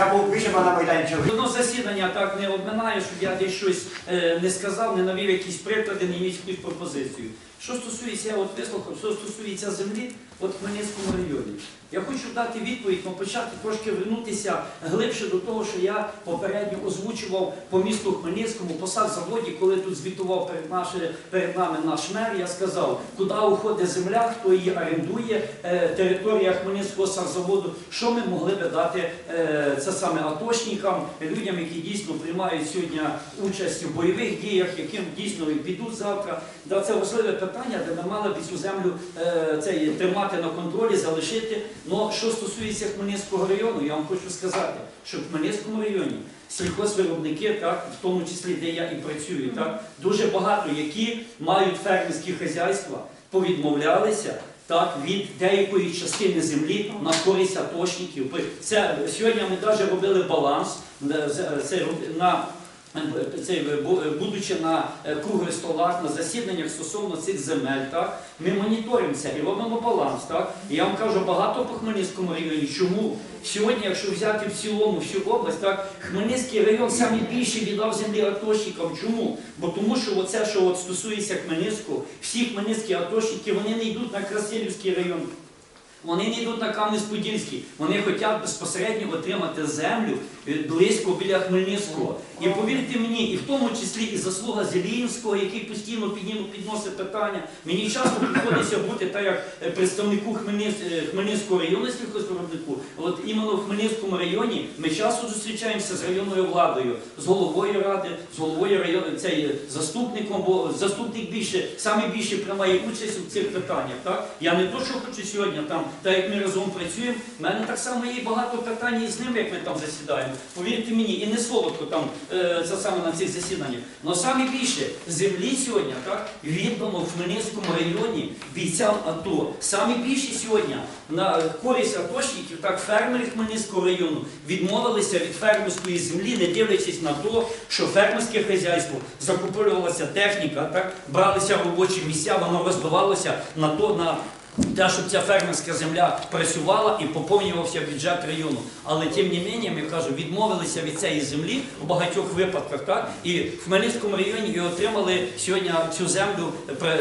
Я був більше на майданчику. Одно засідання так не обминає, щоб я десь щось е, не сказав, не навів якісь приклади, не міг якусь пропозицію. Що стосується, я от вислухав, що стосується землі, от в Хмельницькому районі. Я хочу дати відповідь, але почати трошки вернутися глибше до того, що я попередньо озвучував по місту Хмельницькому, по заводі, коли тут звітував перед, наше, перед нами наш мер, я сказав, куди уходить земля, хто її орендує, е, територія Хмельницького савзаводу, що ми могли би дати е, це саме атошникам, людям, які дійсно приймають сьогодні участь у бойових діях, яким дійсно підуть завтра. Да, це важливе питання, де ми мали б цю землю е, цей, тримати на контролі, залишити. Ну, що стосується Хмельницького району, я вам хочу сказати, що в Хмельницькому районі сільхозвиробники, так, в тому числі, де я і працюю, так, дуже багато, які мають фермерські хазяйства, повідмовлялися. Так, від деякої частини землі на користь атошників. Це сьогодні ми навіть робили баланс е, на е, е, будучи на е, круглих столах, на засіданнях стосовно цих земель, так, ми моніторимо це і робимо баланс. Так. І я вам кажу багато по Хмельницькому районі. Чому? Сьогодні, якщо взяти в цілому всю область, так, Хмельницький район найбільше віддав землі атошникам. Чому? Бо тому що оце, що от стосується Хмельницького, всі хмельницькі атошники, вони не йдуть на Красилівський район. Вони не йдуть на Кам'янець-Подільський, вони хочуть безпосередньо отримати землю е, близько біля Хмельницького. І повірте мені, і в тому числі і заслуга Зелінського, який постійно підносить питання. Мені часто приходиться бути так, як е, представнику е, Хмельницького району сільхозвиробнику. От іменно в Хмельницькому районі ми часто зустрічаємося з районною владою, з головою ради, з головою району, цей заступником, бо заступник більше, саме більше приймає участь у цих питаннях. Я не то, що хочу сьогодні, там, так як ми разом працюємо, в мене так само є багато питань і з ними, як ми там засідаємо. Повірте мені, і не солодко там е, це саме на цих засіданнях. Але саме більше землі сьогодні так, віддано в Хмельницькому районі бійцям АТО. Саме більше сьогодні на користь атошників, так, фермери Хмельницького району відмовилися від фермерської землі, не дивлячись на те, що фермерське хазяйство закуповувалася техніка, так, бралися робочі місця, воно роздавалося на то, на те, щоб ця фермерська земля працювала і поповнювався бюджет району. Але тим не менше, я кажу, відмовилися від цієї землі у багатьох випадках, так? І в Хмельницькому районі і отримали сьогодні цю землю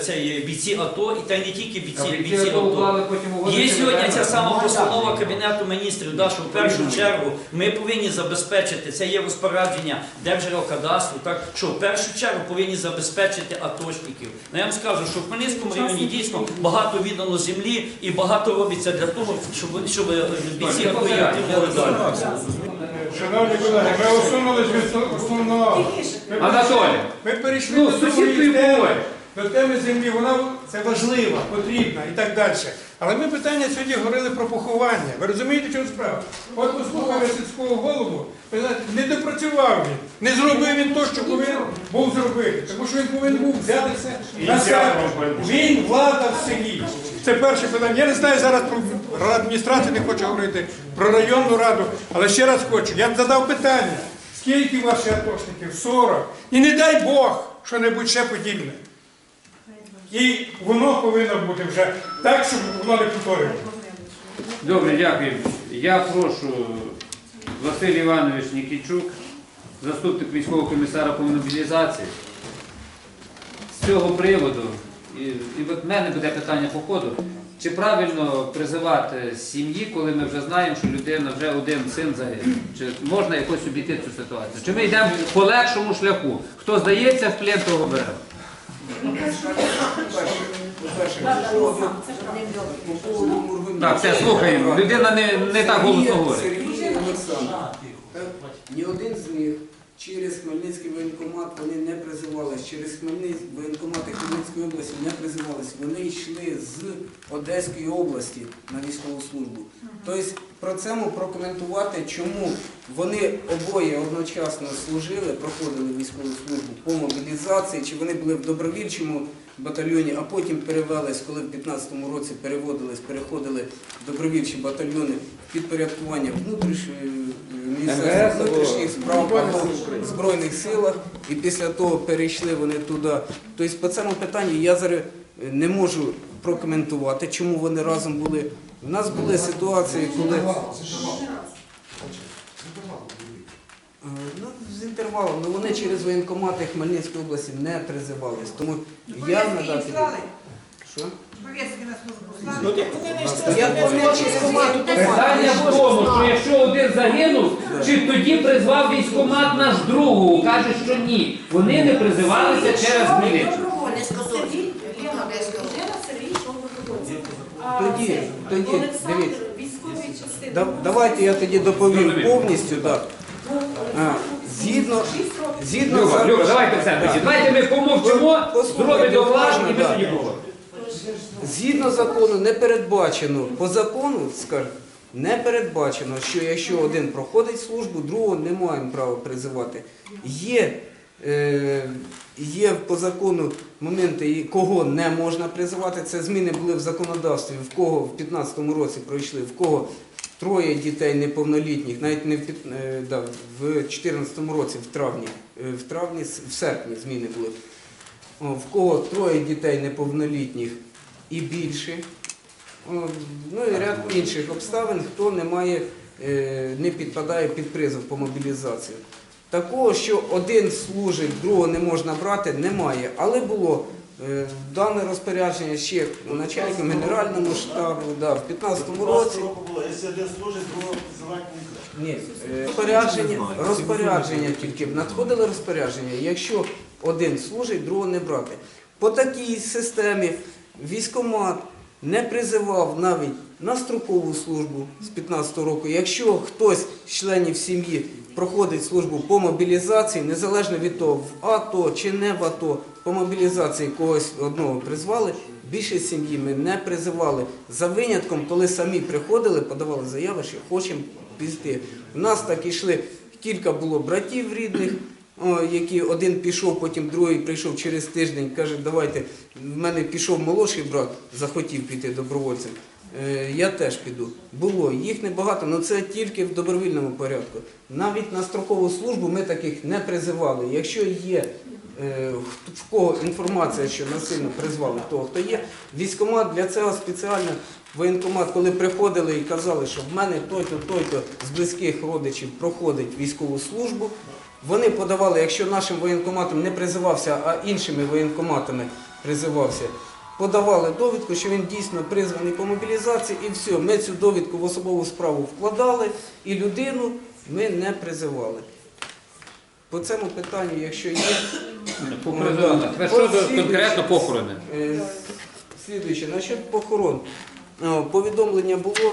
цей, бійці АТО, і та й не тільки бійці, бійці АТО. Є сьогодні ця сама постанова Кабінету міністрів, да, що в першу чергу ми повинні забезпечити, це є розпорядження Держгеокадастру, так, що в першу чергу повинні забезпечити атошників. Ну, я вам скажу, що в Хмельницькому районі дійсно багато віддано землі і багато робиться для того, щоб, щоб бійці її далі. Шановні колеги, ми усунулись від основного. Ми Анатолій, перейшли- Ми перейшли ну, до теми, до теми землі. Вона це важлива, потрібна і так далі. Але ми питання сьогодні говорили про поховання. Ви розумієте, чому справа? От послухали сільського голову, не допрацював він, не зробив він те, що повинен був зробити. Тому що він повинен був взяти все на себе. Він влада в селі. Це перше питання. Я не знаю зараз про адміністрацію, не хочу говорити про районну раду, але ще раз хочу. Я задав питання, скільки ваших атошників? 40. І не дай Бог, що-небудь ще подібне. І воно повинно бути вже так, щоб воно не повторювалося. Добре, дякую. Я прошу Василь Іванович Нікічук, заступник військового комісара по мобілізації. З цього приводу, і, от в мене буде питання по ходу, чи правильно призивати сім'ї, коли ми вже знаємо, що людина вже один син загинув? Чи можна якось обійти цю ситуацію? Чи ми йдемо по легшому шляху? Хто здається в плен, того беремо? Так, все, слухаємо. Людина не так голосно говорить. Ні один з них через Хмельницький воєнкомат вони не призивались, через Хмельницький воєнкомати Хмельницької області не призивались. Вони йшли з Одеської області на військову службу. Тобто про це ми прокоментувати, чому вони обоє одночасно служили, проходили військову службу по мобілізації, чи вони були в добровільчому батальйоні, а потім перевелись, коли в 15-му році переводились, переходили в добровільчі батальйони в підпорядкування внутрішньої Міністерства внутрішніх справ або Збройних силах, і після того перейшли вони туди. Тобто по цьому питанню я зараз е, не можу прокоментувати, чому вони разом були. У нас були ситуації, коли Е, Ну, з інтервалом, ну вони через воєнкомати Хмельницької області не призивались. Тому я Повестки їм надати. Що? Ну, так Питання в тому, що якщо один загинув, чи тоді призвав військкомат наш другого, каже, що ні. Вони не призивалися через. А Тоді, тоді, дивіться. Да- Давайте я тоді доповім повністю. Да. А, згідно, згідно Люба, Люба, давайте все. Давайте ми помовчимо, Послухайте зробимо доклад і ми да. тоді поговоримо. Згідно закону не передбачено, по закону, не передбачено, що якщо один проходить службу, другого не маємо права призивати. Є, е, є по закону моменти, кого не можна призивати. Це зміни були в законодавстві, в кого в 15-му році пройшли, в кого троє дітей неповнолітніх, навіть не в, е, да, в 14-му році, в травні, е, в травні, в серпні зміни були. В кого троє дітей неповнолітніх і більше. Ну і ряд інших обставин, хто не має, е, не підпадає під призов по мобілізації. Такого, що один служить, другого не можна брати, немає. Але було е, дане розпорядження ще начальником Генеральному штабу да, в 15-му році. Якщо один служить, другого називати не. Ні, е, розпорядження, розпорядження тільки надходили розпорядження, якщо один служить, другого не брати. По такій системі військомат не призивав навіть на строкову службу з 15 року. Якщо хтось з членів сім'ї проходить службу по мобілізації, незалежно від того, в АТО чи не в АТО, по мобілізації когось одного призвали, більше сім'ї ми не призивали. За винятком, коли самі приходили, подавали заяви, що хочемо піти. У нас так ішли, кілька було братів рідних, які один пішов, потім другий прийшов через тиждень, каже, давайте, в мене пішов молодший брат, захотів піти добровольцем. Е, Я теж піду. Було, їх небагато, але це тільки в добровільному порядку. Навіть на строкову службу ми таких не призивали. Якщо є е, в кого інформація, що насильно призвали того, хто є, військкомат для цього спеціально воєнкомат, коли приходили і казали, що в мене той-то, той-то з близьких родичів проходить військову службу. Вони подавали, якщо нашим воєнкоматом не призивався, а іншими воєнкоматами призивався, подавали довідку, що він дійсно призваний по мобілізації, і все. Ми цю довідку в особову справу вкладали, і людину ми не призивали. По цьому питанню, якщо є По призову. Тепер щодо конкретно похорони. Е, Слідуюче, насчет похорон. Повідомлення було е,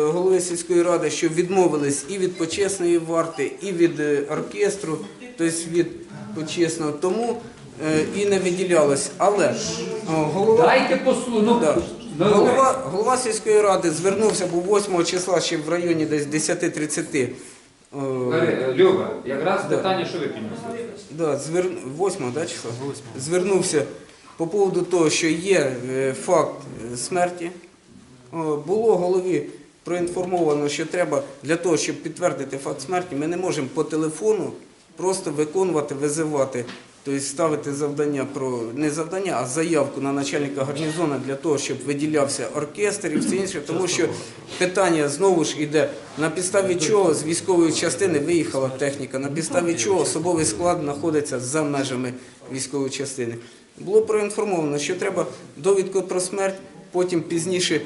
голови сільської ради, що відмовились і від почесної варти, і від е, оркестру, тобто від почесного, тому е, і не виділялось. Але голова, Дайте послухати. Ну, да, ну, голова, голова сільської ради звернувся, був 8 числа ще в районі десь 10.30. О, Е, Люба, якраз Да. питання, що ви піднесли? Да, звер... 8 да, числа? Звернувся по поводу того, що є е, факт е, смерті. О, Було голові проінформовано, що треба для того, щоб підтвердити факт смерті, ми не можемо по телефону просто виконувати, визивати, тобто ставити завдання про не завдання, а заявку на начальника гарнізону для того, щоб виділявся оркестр і все інше, тому що питання знову ж іде на підставі чого з військової частини виїхала техніка, на підставі чого особовий склад знаходиться за межами військової частини. Було проінформовано, що треба довідку про смерть, потім пізніше е,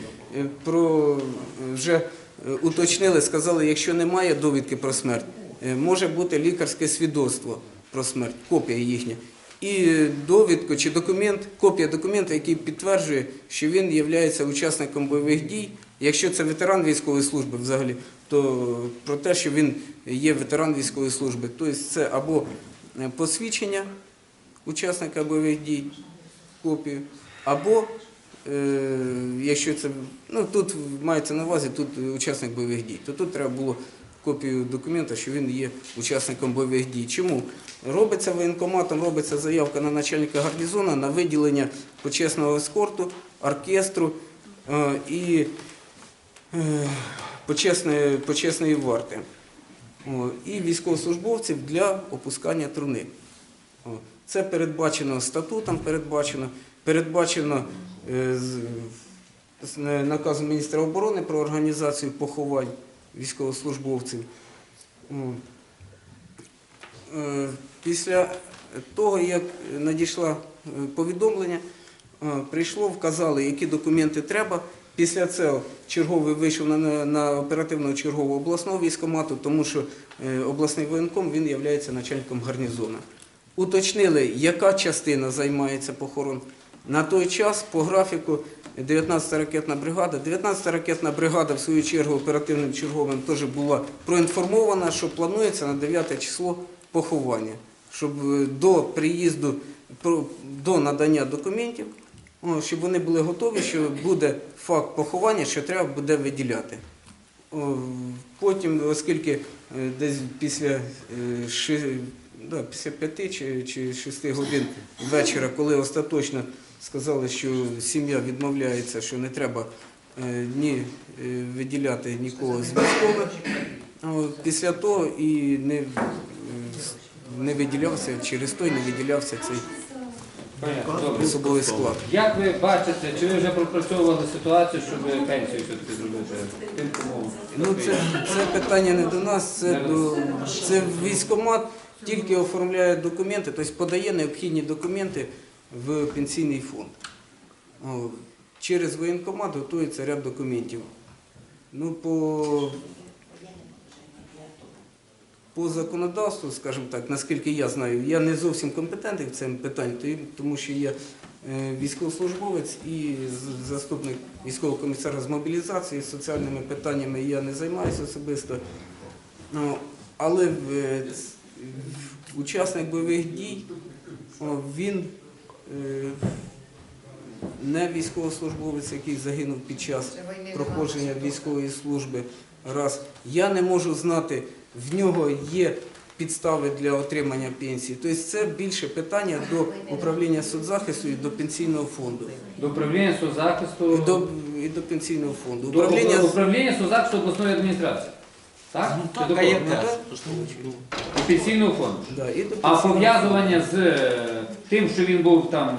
про е, вже е, уточнили, сказали, якщо немає довідки про смерть, е, може бути лікарське свідоцтво про смерть, копія їхня. І е, довідку чи документ, копія документа, який підтверджує, що він є учасником бойових дій. Якщо це ветеран військової служби взагалі, то про те, що він є ветеран військової служби. Тобто це або е, посвідчення учасника бойових дій, копію, або е, якщо це ну тут мається на увазі, тут учасник бойових дій, то тут треба було копію документа, що він є учасником бойових дій. Чому? Робиться воєнкоматом, робиться заявка на начальника гарнізону на виділення почесного ескорту, оркестру е, і е, почесної, почесної варти. І військовослужбовців для опускання труни. Це передбачено статутом, передбачено, передбачено е, з наказом міністра оборони про організацію поховань військовослужбовців. Е, Після того, як надійшло е, повідомлення, е, прийшло, вказали, які документи треба. Після цього черговий вийшов на, на оперативного чергового обласного військкомату, тому що е, обласний воєнком він є начальником гарнізону. Уточнили, яка частина займається похорон. На той час по графіку 19-та ракетна бригада. 19-та ракетна бригада, в свою чергу, оперативним черговим теж була проінформована, що планується на 9 число поховання, щоб е, до приїзду, до надання документів, щоб вони були готові, що буде факт поховання, що треба буде виділяти. Потім, оскільки е, десь після, е, да, після п'яти чи шести годин вечора, коли остаточно сказали, що сім'я відмовляється, що не треба е, ні е, виділяти нікого з військових, після того і не, е, не виділявся, через той не виділявся цей особовий склад. Як ви бачите, чи ви вже пропрацьовували ситуацію, щоб пенсію все-таки зробити? Ну, це, це питання не до нас, це до це військкомат тільки оформляє документи, тобто подає необхідні документи в пенсійний фонд. Через воєнкомат готується ряд документів. Ну, по, по законодавству, скажімо так, наскільки я знаю, я не зовсім компетентний в цьому питанні, тому що я е, військовослужбовець і заступник військового комісара з мобілізації, соціальними питаннями я не займаюся особисто. Ну, але е, учасник бойових дій, він не військовослужбовець, який загинув під час проходження військової служби. Раз. Я не можу знати, в нього є підстави для отримання пенсії. Тобто це більше питання до управління соцзахисту і до пенсійного фонду. До управління І соцзахисту, до, і до пенсійного фонду. до Управління управління соцзахисту обласної адміністрації. Так? Чи до кого? Ну, так. До пенсійного фонду. Да, і до А пов'язування з е, тим, що він був там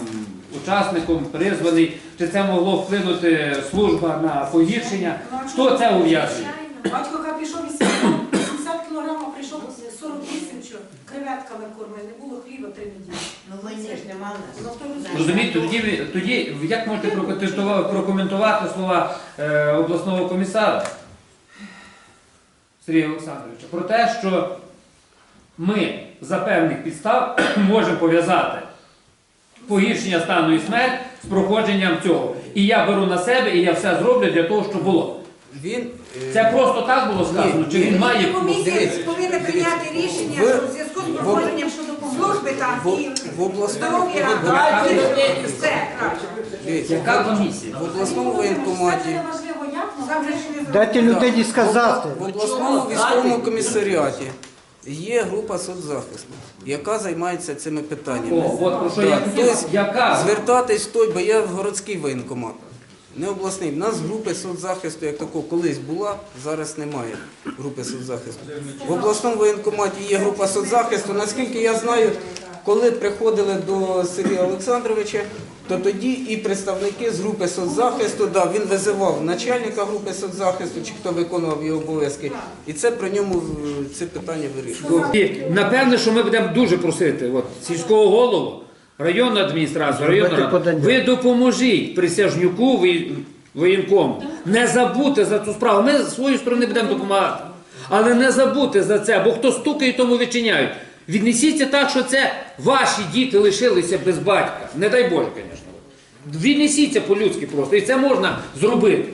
учасником, призваний, чи це могло вплинути служба на погіршення? Хто це ув'язує? Батько як пішов 80 кілограмів, а прийшов 48, що креветками кормили, не було хліба три неділі. Ну війни ж нема в нас. Ну? Розумієте, тоді, тоді як можете прокоментувати- прокоментувати слова е, обласного комісара Сергія Олександровича про те, що ми за певних підстав можемо пов'язати погіршення стану і смерть з проходженням цього. І я беру на себе, і я все зроблю для того, щоб було. Він, е, Це просто так було сказано, чи він має Комісія повинна прийняти рішення Ви- в зв'язку з проходженням служби там в, і в обласному, здоров'я ради. Все, краще. дивіться, яка комісія? в обласному воєнкоматі. ж не. Дайте людині сказати. В обласному військовому комісаріаті є група соцзахисту, яка займається цими питаннями. О, от про що я хотів. тобто Яка? Звертатись в той, бо я городський воєнкомат. Не обласний. У нас групи соцзахисту, як такого, колись була, зараз немає групи соцзахисту. В обласному воєнкоматі є група соцзахисту. Наскільки я знаю, коли приходили до Сергія Олександровича, то тоді і представники з групи соцзахисту, да, він визивав начальника групи соцзахисту, чи хто виконував його обов'язки, і це при ньому е, це питання вирішувало. І напевне, що ми будемо дуже просити от, сільського голову, районну адміністрацію, районну раду. Ви допоможіть присяжнюку воєнкому. Не забудьте за цю справу. Ми з своєї сторони будемо допомагати. Але не забудьте за це, бо хто стукає, тому відчиняють. Віднесіться так, що це ваші діти лишилися без батька. Не дай Боже, звісно. Віднесіться по-людськи просто. І це можна зробити.